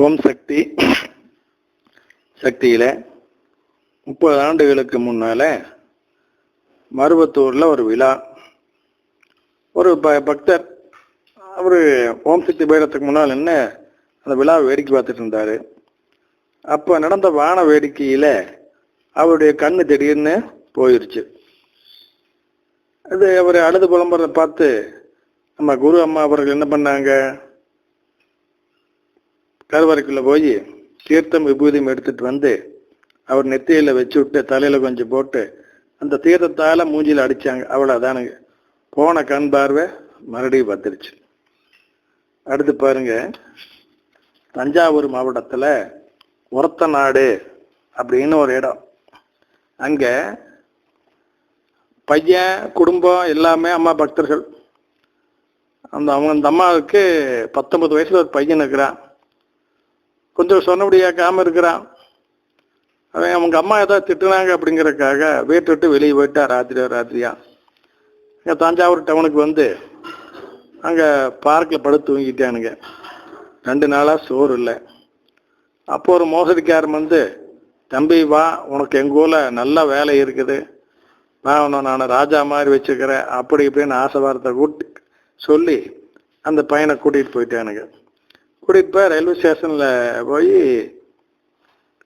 ஓம் சக்தி. சக்தியில் முப்பது ஆண்டுகளுக்கு முன்னால் மருவத்தூரில் ஒரு விழா. ஒரு ப பக்தர் அவர் ஓம் சக்தி பீடத்துக்கு முன்னால் என்ன அந்த விழாவை வேடிக்கை பார்த்துட்டு இருந்தார். அப்போ நடந்த வான வேடிக்கையில் அவருடைய கண்ணு திடீர்னு போயிருச்சு. அது அவர் அழுது புலம்புறதை பார்த்து நம்ம குரு அம்மா அவர்கள் என்ன பண்ணாங்க? கருவறைக்குள்ளே போய் தீர்த்தம் விபூதியும் எடுத்துகிட்டு வந்து அவர் நெத்தியில் வச்சு விட்டு தலையில் கொஞ்சம் போட்டு அந்த தீர்த்தத்தால் மூஞ்சியில் அடித்தாங்க அவ்வளோதானுங்க போன கண் பார்வை மறுபடியும் வந்துருச்சு அடுத்து பாருங்க. தஞ்சாவூர் மாவட்டத்தில் ஒரத்த நாடு அப்படின்னு ஒரு இடம். அங்கே பையன் குடும்பம் எல்லாமே அம்மா பக்தர்கள். அந்த அவங்க அந்த அம்மாவுக்கு பத்தொன்பது வயசில் ஒரு பையன் இருக்கிறான். கொஞ்சம் சொன்னபடியாக்காமல் இருக்கிறான். அவன் அவங்க அம்மா ஏதாவது திட்டுனாங்க அப்படிங்கிறதுக்காக வீட்டை விட்டு வெளியே போயிட்டா ராத்திரியா ராத்திரியா. இங்கே தஞ்சாவூர் டவுனுக்கு வந்து அங்கே பார்க்கில் படுத்து தூங்கிட்டானுங்க. ரெண்டு நாளாக சோறு இல்லை. அப்போ ஒரு மோசடிக்காரன் வந்து தம்பி வா உனக்கு எங்கூரில் நல்ல வேலை இருக்குது. நான் உன்னை நான் ராஜா மாதிரி வச்சுக்கிறேன். அப்படி இப்படின்னு ஆசை வார்த்தை கூட்டி சொல்லி அந்த பையனை கூட்டிகிட்டு போயிட்டானுங்க. கூட்டிட்டு போய் ரயில்வே ஸ்டேஷன்ல போய்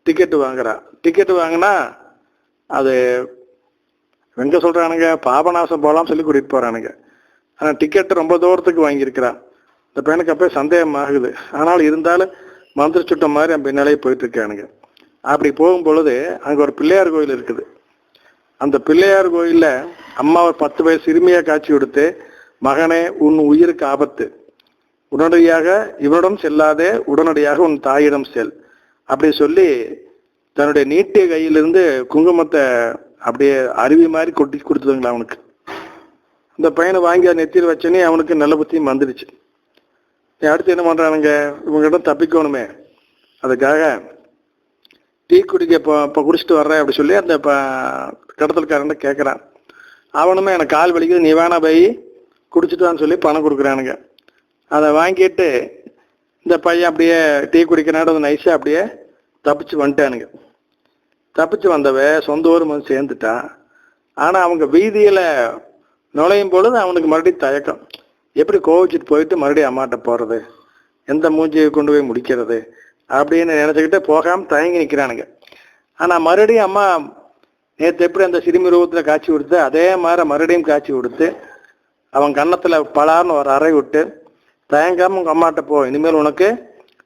டிக்கெட்டு வாங்குறான் டிக்கெட்டு வாங்கினா அது எங்க சொல்றானுங்க? பாபநாசம் போகலாம்னு சொல்லி கூட்டிட்டு போறானுங்க. ஆனா டிக்கெட்டு ரொம்ப தூரத்துக்கு வாங்கியிருக்கிறான் இந்த பையனுக்கு அப்போ சந்தேகம் ஆகுது. ஆனால் இருந்தாலும் மந்திர சுட்டம் மாதிரி என் பின்னாலே போயிட்டு இருக்கானுங்க அப்படி போகும் பொழுது அங்க ஒரு பிள்ளையார் கோயில் இருக்குது. அந்த பிள்ளையார் கோயில்ல அம்மா ஒரு பத்து வயசு சிறுமியா காட்சி கொடுத்து மகனே உன் உயிருக்கு ஆபத்து. உடனடியாக இவனிடம் செல்லாதே உடனடியாக உன் தாயிடம் செல். அப்படி சொல்லி தன்னுடைய நீட்டிய கையிலிருந்து குங்குமத்தை அப்படியே அருவி மாதிரி கொட்டி கொடுத்ததுங்களா அவனுக்கு. இந்த பையனை வாங்கி அதை நெத்தியில் வச்சோன்னே அவனுக்கு நல்ல புத்தியும் வந்துடுச்சு. அடுத்து என்ன பண்ணுறானுங்க இவங்ககிட்ட தப்பிக்கணுமே. அதுக்காக டீ குடிக்க இப்போ இப்போ குடிச்சிட்டு வர்றேன் அப்படி சொல்லி அந்த ப- கடத்தல்காரன்ட்ட கேட்குறான் அவனுமே எனக்கு கால் வலிக்குது நீ வேணா போய் குடிச்சிட்டான்னு சொல்லி பணம் கொடுக்குறானுங்க. அதை வாங்கிட்டு இந்த பையன் அப்படியே டீ குடிக்க நைஸாக அப்படியே தப்பிச்சு வந்துட்டானுங்க. தப்பிச்சு வந்தவ சொந்த ஊர் வந்து சேர்ந்துட்டான். ஆனால் அவங்க வீதியில் நுழையும் பொழுது அவனுக்கு மறுபடியும் தயக்கம். எப்படி கோவிச்சிட்டு போயிட்டு மறுபடியும் அம்மாட்ட போகிறது எந்த மூஞ்சியை கொண்டு போய் முடிக்கிறது? அப்படின்னு நினச்சிக்கிட்டு போகாமல் தயங்கி நிற்கிறானுங்க ஆனால் மறுபடியும் அம்மா நேற்று எப்படி அந்த சிறுமி ரூபத்தில் காட்சி கொடுத்து அதே மாதிரி மறுபடியும் காட்சி கொடுத்து அவன் கன்னத்தில் பலார்னு ஒரு அறை விட்டு தயங்காம உங்க அம்மாட்ட போ இனிமேல் உனக்கு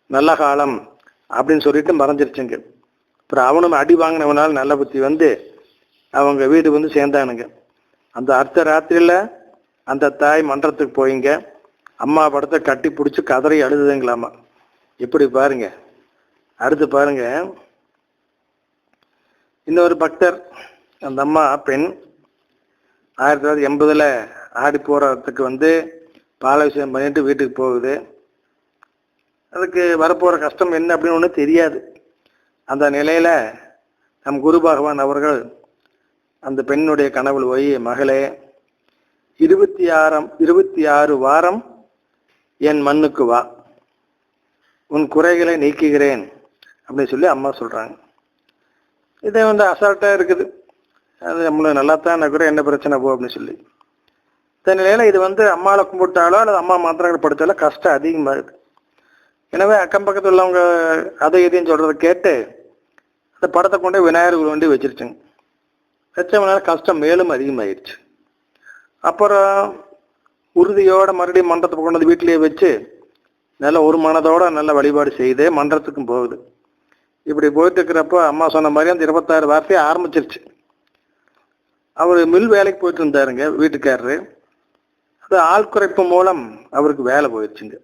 நல்ல காலம் அப்படின்னு சொல்லிட்டு மறைஞ்சிருச்சுங்க அப்புறம் அவனும் அடி வாங்கினவனால நல்ல புத்தி வந்து அவங்க வீடு வந்து சேர்ந்தானுங்க. அந்த அடுத்த ராத்திரியில அந்த தாய் மன்றத்துக்கு போயிங்க. அம்மா படத்தை கட்டி பிடிச்சி கதறி அழுதுதுங்களாமா இப்படி பாருங்க. அடுத்து பாருங்க. இன்னொரு பக்தர் அந்த அம்மா பெண். ஆயிரத்தி தொள்ளாயிரத்தி எண்பதுல ஆடி போறதுக்கு வந்து பாலாபிஷேகம் பண்ணிட்டு வீட்டுக்கு போகுது. அதுக்கு வரப்போகிற கஷ்டம் என்ன அப்படின்னு ஒன்றும் தெரியாது. அந்த நிலையில் நம் குரு பகவான் அவர்கள் அந்த பெண்ணுடைய கனவுல போய் மகளே இருபத்தி ஆறாம் இருபத்தி ஆறு வாரம் என் மண்ணுக்கு வா. உன் குறைகளை நீக்குகிறேன். அப்படின்னு சொல்லி அம்மா சொல்கிறாங்க இதே வந்து அசால்ட்டாக இருக்குது. அது நம்மளும் நல்லா தான் கூட என்ன பிரச்சனை போ அப்படின்னு சொல்லி. இந்த நிலையில இது வந்து அம்மாவில் கும்பிட்டாலோ அல்லது அம்மா மாத்திரங்கள் படுத்தாலோ கஷ்டம் அதிகமாகுது எனவே அக்கம் பக்கத்தில் உள்ளவங்க அதை இதையும் சொல்கிறத கேட்டு அந்த படத்தை கொண்டு போய் விநாயகர் வண்டி வச்சிருச்சுங்க. வச்சவனால கஷ்டம் மேலும் அதிகமாகிடுச்சு அப்புறம் உறுதியோடு மறுபடியும் மன்றத்தை கொண்டு வந்து வீட்டிலேயே வச்சு நல்ல ஒரு மனதோட நல்ல வழிபாடு செய்து மன்றத்துக்கும் போகுது. இப்படி போயிட்டு இருக்கிறப்போ அம்மா சொன்ன மாதிரி அந்த இருபத்தாறு வார்த்தையை ஆரம்பிச்சிருச்சு. அவர் மில் வேலைக்கு போயிட்டு இருந்தாருங்க வீட்டுக்காரரு. அது ஆள் குறைப்பு மூலம் அவருக்கு வேலை போயிடுச்சுங்க.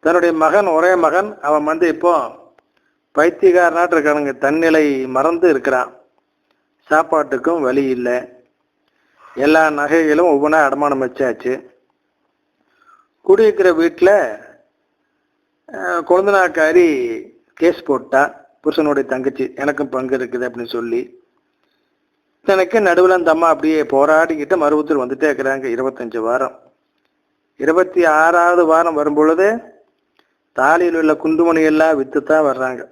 தன்னுடைய மகன் ஒரே மகன் அவன் வந்து இப்போ பைத்தியக்காரனாட்டு இருக்கானுங்க. தன்னிலை மறந்து இருக்கிறான். சாப்பாட்டுக்கும் வழி இல்லை. எல்லா நகைகளும் ஒவ்வொன்றா அடமானம் வச்சாச்சு. குடியிருக்கிற வீட்டில் குழந்தனாக்காரி கேஸ் போட்டா புருஷனுடைய தங்கச்சி எனக்கும் பங்கு இருக்குது அப்படின்னு சொல்லி எனக்கு நடுவில் அந்த அம்மா அப்படியே போராடிக்கிட்டு மருவத்தூர் வந்துட்டே இருக்கிறாங்க இருபத்தஞ்சு வாரம். இருபத்தி ஆறாவது வாரம் வரும்பொழுது தாலியில் உள்ள குண்டுமணி எல்லாம் விற்று தான் வர்றாங்க.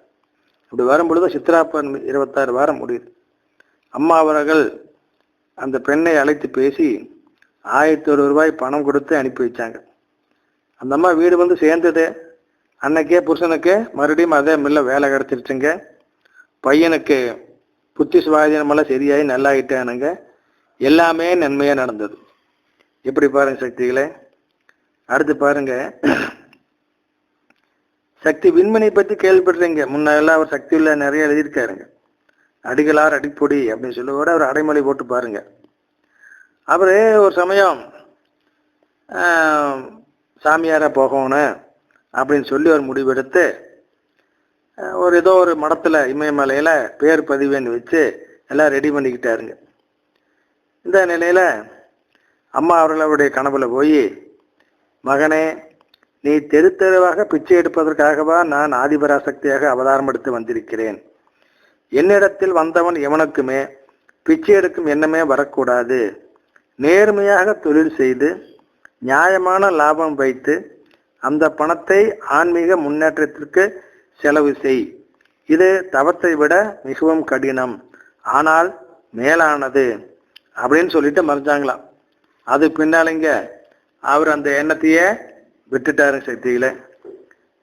அப்படி வரும்பொழுது சித்ராப்பன் சித்ரா பௌர்ணமி இருபத்தாறு வாரம் முடியுது. அம்மா அவர்கள் அந்த பெண்ணை அழைத்து பேசி ஆயிரத்தி ஒரு ரூபாய் பணம் கொடுத்து அனுப்பி வச்சாங்க. அந்த அம்மா வீடு வந்து சேர்ந்தது. அன்னைக்கே புருஷனுக்கு மறுபடியும் அதே மில்ல வேலை கிடச்சிருச்சுங்க. பையனுக்கு புத்தி சுவாதீனமெல்லாம் சரியாகி நல்லாயிட்டானுங்க. எல்லாமே நன்மையாக நடந்தது. எப்படி பாருங்க சக்திகளே. அடுத்து பாருங்க. சக்தி விண்மனை பற்றி கேள்விப்படுறீங்க முன்னெல்லாம் அவர் சக்தி உள்ள நிறைய எழுதியிருக்காருங்க. அடிகளார் அடிப்பொடி அப்படின்னு சொல்லி கூட அவர் அடைமொழி போட்டு பாருங்க. அவர் ஒரு சமயம் சாமியாராக போகணும் அப்படின்னு சொல்லி ஒரு முடிவெடுத்து ஒரு ஏதோ ஒரு மடத்தில் இமயமலையில் பேர் பதிவேன்னு வச்சு எல்லாம் ரெடி பண்ணிக்கிட்டாருங்க. இந்த நிலையில் அம்மா அவர்களுடைய கனவில் கனவுல போய் மகனே நீ தெரு தெருவாக பிச்சை எடுப்பதற்காகவா நான் ஆதிபராசக்தியாக அவதாரம் எடுத்து வந்திருக்கிறேன். என்னிடத்தில் வந்தவன் எவனுக்குமே பிச்சை எடுக்கும் எண்ணமே வரக்கூடாது. நேர்மையாக தொழில் செய்து நியாயமான லாபம் வைத்து அந்த பணத்தை ஆன்மீக முன்னேற்றத்திற்கு செலவு செய். இது தவத்தை விட மிகவும் கடினம். ஆனால் மேலானது அப்படின்னு சொல்லிட்டு மறைஞ்சாங்களாம். அது பின்னாலைங்க அவர் அந்த எண்ணத்தையே விட்டுட்டாரு சக்தியில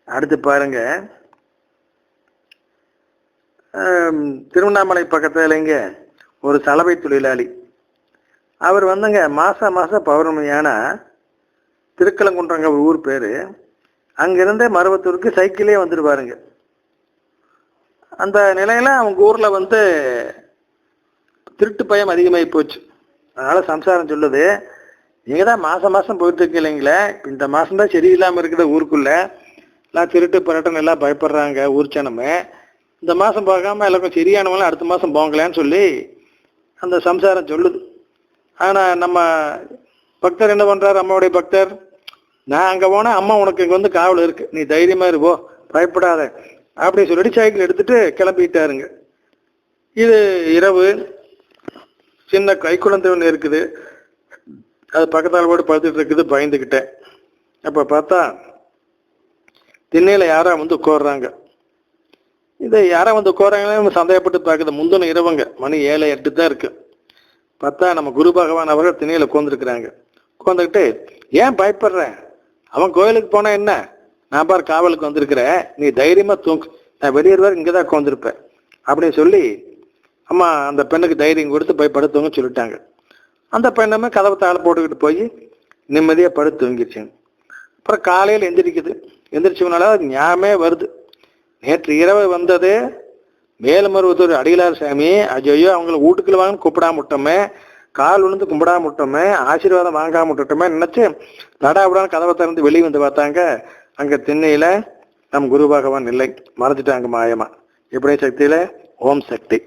அடுத்து பாருங்க. திருவண்ணாமலை பக்கத்துலங்க ஒரு சலவை தொழிலாளி. அவர் வந்துங்க மாசம் மாசம் பௌர்ணமியான திருக்கலங்குன்றங்க ஊர் பேரு. அங்கிருந்து மருவத்தூருக்கு சைக்கிளே வந்துடுவாருங்க அந்த நிலையில் அவங்க ஊரில் வந்து திருட்டு பயம் அதிகமாகி போச்சு. அதனால் சம்சாரம் சொல்லுது நீங்கள் தான் மாதம் மாதம் போயிட்டு இல்லைங்களே இந்த மாதம்தான் தான் சரியில்லாம இருக்கிற ஊருக்குள்ளே. எல்லாம் திருட்டு பரட்டன் எல்லாம் பயப்படுறாங்க ஊர் ஜனமே. இந்த மாதம் பார்க்காம எல்லாருக்கும் சரியானவங்களும் அடுத்த மாதம் போங்களேன்னு சொல்லி அந்த சம்சாரம் சொல்லுது. ஆனால் நம்ம பக்தர் என்ன பண்ணுறார் அம்மாவுடைய பக்தர் நான் அங்கே போனால் அம்மா உனக்கு இங்கே வந்து காவல் இருக்கு. நீ தைரியமாக இருப்போ. பயப்படாத. அப்படி சொல்லிட்டு சைக்கிள் எடுத்துகிட்டு கிளம்பிட்டாருங்க. இது இரவு. சின்ன கைக்குழந்தை ஒன்று இருக்குது. அது பக்கத்தால் போட்டு படுத்துட்டு இருக்குது. பயந்துக்கிட்டேன் அப்போ பார்த்தா திண்ணையில் யாரோ வந்து கோர்றாங்க இதை யாரோ வந்து உட்காராங்களே சந்தேகப்பட்டு பார்க்குது. முந்தின இரவுங்க. மணி ஏழு எட்டு தான் இருக்கு. பார்த்தா நம்ம குரு பகவான் அவர்கள் திணையில் உட்காந்துருக்குறாங்க உட்காந்துக்கிட்டு ஏன் பயப்படுறேன் அவன் கோயிலுக்கு போனா என்ன? நான் பார் காவலுக்கு வந்திருக்கிறேன். நீ தைரியமா தூங்கு. நான் வெளியேறுவார் இங்கே தான் உட்காந்துருப்பேன் அப்படின்னு சொல்லி அம்மா அந்த பெண்ணுக்கு தைரியம் கொடுத்து போய் படுத்துவங்க சொல்லிட்டாங்க. அந்த பெண்ணுமே கதவை தாழ போட்டுக்கிட்டு போய் நிம்மதியாக படுத்து தூங்கிடுச்சுங்க அப்புறம் காலையில் எந்திரிக்குது. எந்திரிச்சவனால அது ஞாபகமே வருது. நேற்று இரவு வந்தது மேலுமருவத்தூர் அடிகளார் சாமி. அஜய்யோ அவங்கள வீட்டுக்குள்ள வாங்கன்னு கூப்பிடாம விட்டோமே. கால் விழுந்து கும்பிடாம விட்டோமே ஆசீர்வாதம் வாங்காம விட்டுட்டோமே நினைச்சு நடாவிடான்னு கதவை திறந்து வெளியே வந்து பார்த்தாங்க. அங்க திண்ணையில நம் குரு பகவான் இல்லை. மறைஞ்சிட்டாங்க மாயமா. இப்படியே சக்தியில ஓம் சக்தி.